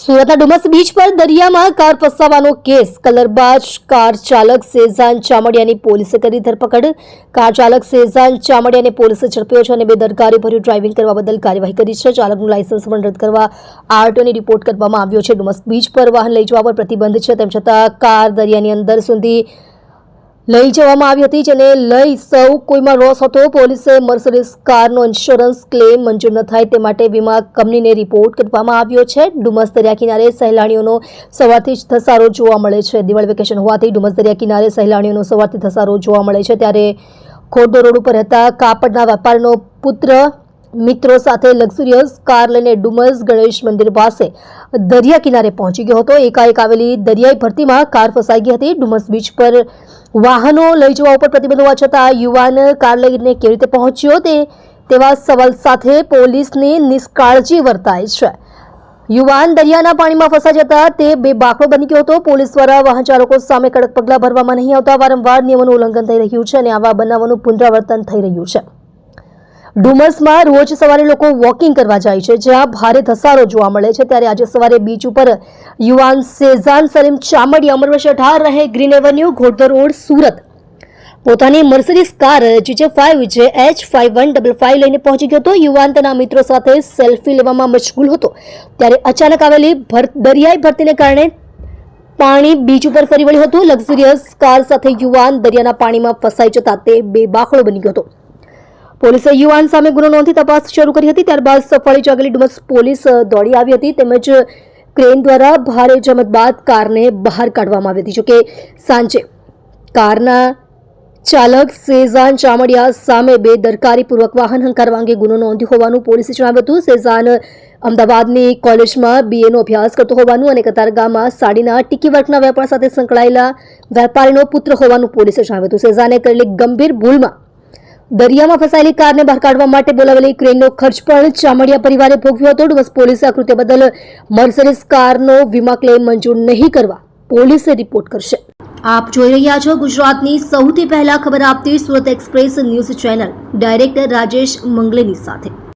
સુરતના ડુમસ બીચ પર દરિયામાં કાર ફસાવાનો કેસ. કલરબાજ કાર ચાલક સેઝાન ચામડિયાની પોલીસે કરી ધરપકડ. કાર ચાલક સેઝાન ચામડિયાને પોલીસે ઝડપ્યો છે અને બેદરકારી ભર્યું ડ્રાઇવિંગ કરવા બદલ કાર્યવાહી કરી છે. ચાલકનું લાયસન્સ પણ રદ કરવા આરટીઓને રિપોર્ટ કરવામાં આવ્યો છે. ડુમસ બીચ પર વાહન લઈ જવા પર પ્રતિબંધ છે. તેમ છતાં કાર દરિયાની અંદર સુધી લઈ જવામાં આવી હતી, જેને લઈ સૌ કોઈમાં રોસ હતો. પોલીસે મર્સિડીઝ કારનો ઇન્સ્યોરન્સ ક્લેમ મંજૂર ન થાય તે માટે વીમા કંપનીને રિપોર્ટ કરવામાં આવ્યો છે. ડુમસ દરિયા કિનારે સહેલાણીઓનો સવારથી જ ધસારો જોવા મળે છે. દિવાળી વેકેશન હોવાથી ડુમસ દરિયા કિનારે સહેલાણીઓનો સવારથી ધસારો જોવા મળે છે. ત્યારે ખોડદો રોડ ઉપર રહેતા કાપડના વેપારીનો પુત્ર મિત્રો સાથે લક્ઝુરિયસ કાર લઈને ડુમસ ગણેશ મંદિર પાસે દરિયા કિનારે પહોંચી ગયો હતો. એકાએક આવેલી દરિયાઈ ભરતીમાં કાર ફસાઈ ગઈ હતી. ડુમસ બીચ પર વાહનો લઈ જવા ઉપર પ્રતિબંધ હોવા છતાં યુવાન કાર લઈને કેવી રીતે પહોંચ્યો તે, તેવા સવાલ સાથે પોલીસની નિષ્કાળજી વર્તાય છે. યુવાન દરિયાના પાણીમાં ફસાઈ જતા તે બે બાકડો બની ગયો હતો. પોલીસ દ્વારા વાહન ચાલકો સામે કડક પગલાં ભરવામાં નહીં આવતા વારંવાર નિયમોનું ઉલ્લંઘન થઈ રહ્યું છે અને આવા બનાવોનું પુનરાવર્તન થઈ રહ્યું છે. ડુમસમાં રોજ સવારે લોકો વોકિંગ કરવા જાય છે, જ્યાં ભારે ધસારો જોવા મળે છે. ત્યારે આજે સવારે બીચ ઉપર યુવાન સેઝાન સલીમ ચામડી અમરવશ અઢાર રહે ગ્રીન એવન્યુ, ઘોડધર રોડ, સુરત. પોતાની Mercedes car GJ five, J H five one double five લઈને પહોંચી ગયો હતો. યુવાન તેના મિત્રો સાથે સેલ્ફી લેવામાં મશગુલ હતો. ત્યારે અચાનક આવેલી દરિયાઈ ભરતીને કારણે પાણી બીચ ઉપર ફરી વળ્યું હતું. લક્ઝરિયસ કાર સાથે યુવાન દરિયાના પાણીમાં ફસાઈ જતા તે બે બાખડો બની ગયો હતો. પોલીસે યુવાન સામે ગુનો નોંધી તપાસ શરૂ કરી હતી. ત્યારબાદ સફાળી જાગેલી ડુમસ પોલીસ દોડી આવી હતી તેમજ ક્રેન દ્વારા ભારે જમત બાદ કારને બહાર કાઢવામાં આવી હતી. જોકે સાંજે કારના ચાલક સેઝાન ચામડિયા સામે બે દરકારીપૂર્વક વાહન હંકારવા અંગે ગુનો નોંધ્યો હોવાનું પોલીસે જણાવ્યું હતું. સેઝાન અમદાવાદની કોલેજમાં બીએનો અભ્યાસ કરતો હોવાનું અને કતારગામમાં સાડીના ટીકી વર્કના વેપાર સાથે સંકળાયેલા વેપારીનો પુત્ર હોવાનું પોલીસે જણાવ્યું હતું. સેઝાને કરેલી ગંભીર ભૂલમાં દરિયામાં ફસાયેલી કારને બહાર કાઢવા માટે બોલાવેલી ક્રેનનો ખર્ચ પણ ચામડિયા પરિવારે ભોગવ્યો હતો. ડુમસ પોલીસે આ કૃત્ય બદલ મર્સરીઝ કારનો વીમા ક્લેમ મંજૂર નહીં કરવા પોલીસે રિપોર્ટ કરશે. આપ જોઈ રહ્યા છો ગુજરાતની સૌથી પહેલા ખબર આપતી Surat express news channel. Director Rajesh મંગલેની સાથે.